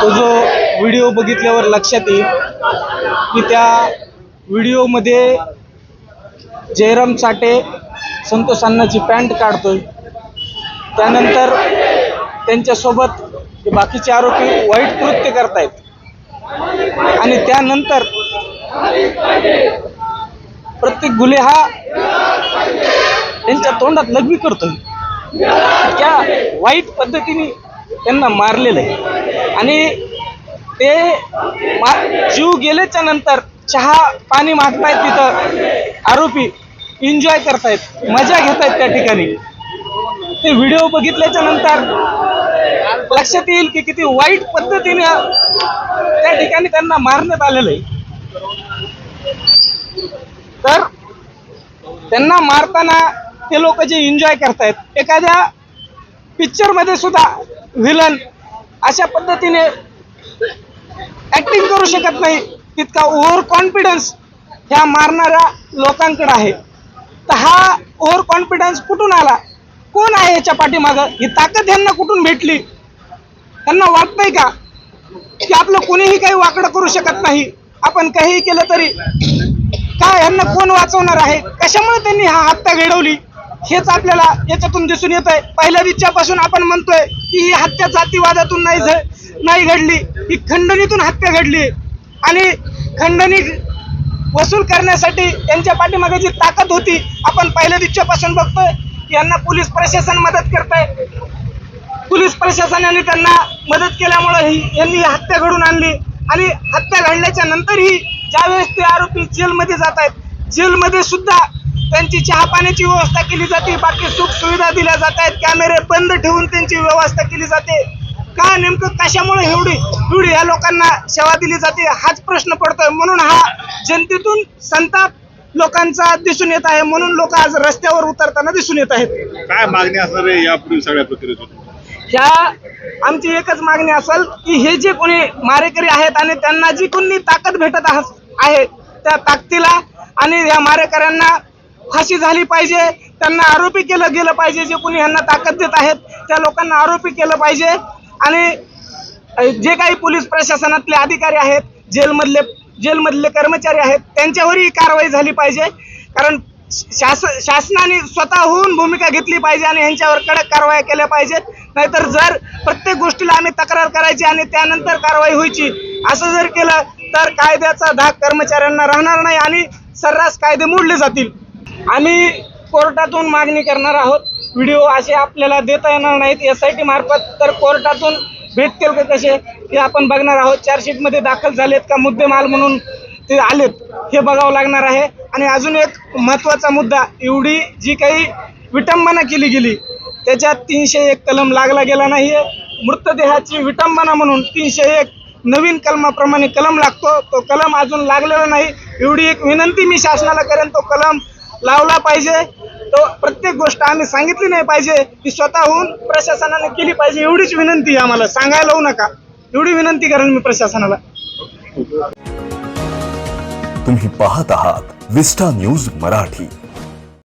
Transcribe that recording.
तो जो व्हिडिओ बघितल्यावर लक्षात येईल की त्या व्हिडिओमध्ये जयराम साठे संतोष अण्णाची पॅन्ट काढतोय. त्यानंतर त्यांच्यासोबत बाकीचे आरोपी वाईट कृत्य करतायत. आणि त्यानंतर प्रत्येक गुन्हे हा त्यांच्या तोंडात लघवी करतोय. त्या वाईट पद्धतीने त्यांना मारलेलं आहे. आणि ते मा जीव गेल्याच्यानंतर चहा पाणी मागतायत तिथं आरोपी. एन्जॉय करतायत. मजा घेतायत त्या ठिकाणी. ते व्हिडिओ बघितल्याच्या नंतर लक्षात येईल की किती वाईट पद्धतीने त्या ठिकाणी त्यांना मारण्यात आलेलं आहे. तर त्यांना मारताना ते लोक जे एन्जॉय करतायत एखाद्या पिक्चरमध्ये सुद्धा व्हिलन अशा पद्धतीने ऍक्टिंग करू शकत नाही. तितका ओव्हर कॉन्फिडन्स ह्या मारणाऱ्या लोकांकडे आहे. तर हा ओव्हर कॉन्फिडन्स कुठून आला? कोण आहे याच्या पाठीमागं? ही ताकद यांना कुठून भेटली? त्यांना वाटतंय का? की आपलं कोणीही काही वाकडं करू शकत नाही. आपण काहीही केलं तरी. काय यांना कोण वाचवणार आहे? कशामुळे त्यांनी हा हत्या घडवली? हेच आपल्याला याच्यातून दिसून येत आहे पहिल्या विचारपासून आपण म्हणतोय की ही हत्या जातीवादातून नाही नाही घडली ही खंडणीतून हत्या घडली. आणि खंडणी वसूल करण्यासाठी यांच्या पाठीमागे जी ताकद होती आपण पहिल्या दिवसापासून बघतोय की यांना पोलीस प्रशासन मदत करताय. पोलीस प्रशासनाने त्यांना मदत केल्यामुळं ही यांनी ही हत्या घडून आणली. आणि हत्या घडल्याच्या नंतरही ज्यावेळेस ते आरोपी जेलमध्ये जात आहेत जेलमध्ये सुद्धा त्यांची चहा पाण्याची व्यवस्था केली जाते बाकी सुख सुविधा दिल्या जात आहेत कॅमेरे बंद ठेवून त्यांची व्यवस्था केली जाते. का नेमकं कशामुळे एवढी एवढी या लोकांना सेवा दिली जाते हाच प्रश्न पडतोय. म्हणून हा जनतेतून संताप लोकांचा दिसून येत आहे म्हणून लोक आज रस्त्यावर उतरताना दिसून येत आहेत. काय मागणी असणार आहे यापुढील सगळ्या प्रतिनिधीतून ह्या आमची एकच मागणी असेल की हे जे कोणी मारेकरी आहेत आणि त्यांना जी कोणी ताकद भेटत आहे त्या ताकदीला आणि या मारेकऱ्यांना फाशी झाली पाहिजे. त्यांना आरोपी केलं गेलं पाहिजे. जे कोणी यांना ताकद देत आहेत त्या लोकांना आरोपी केलं पाहिजे. आणि जे काही पोलीस प्रशासनातले अधिकारी आहेत जेलमधले जेलमधले कर्मचारी आहेत त्यांच्यावरही कारवाई झाली पाहिजे. कारण शास शासनाने स्वतःहून भूमिका घेतली पाहिजे आणि यांच्यावर कडक कारवाई केल्या पाहिजेत. नाहीतर जर प्रत्येक गोष्टीला आम्ही तक्रार करायची आणि त्यानंतर कारवाई व्हायची असं जर केलं तर कायद्याचा धाक कर्मचाऱ्यांना राहणार नाही आणि सर्रास कायदे मोडले जातील. आम्ही कोर्टातून मागणी करणार आहोत. व्हिडिओ असे आपल्याला देता येणार नाहीत. एस आय टी मार्फत तर कोर्टातून भेटतील का कसे हे आपण बघणार आहोत. चार्जशीटमध्ये दाखल झालेत का मुद्देमाल म्हणून ते आलेत हे बघावं लागणार आहे. आणि अजून एक महत्त्वाचा मुद्दा एवढी जी काही विटंबना केली गेली त्याच्यात तीनशे एक कलम लागला गेला नाही आहे मृतदेहाची विटंबना म्हणून तीनशे एक नवीन कलमाप्रमाणे कलम लागतो. तो कलम अजून लागलेला नाही. एवढी एक विनंती मी शासनाला करेन तो कलम लावला पाहिजे. तो प्रत्येक गोष्ट आम्ही सांगितली नाही पाहिजे. ती स्वतःहून प्रशासनाने केली पाहिजे एवढीच विनंती आहे आम्हाला. सांगायला होऊ नका. एवढी विनंती करेन मी प्रशासनाला. तुम्ही पाहत आहात विस्टा न्यूज मराठी.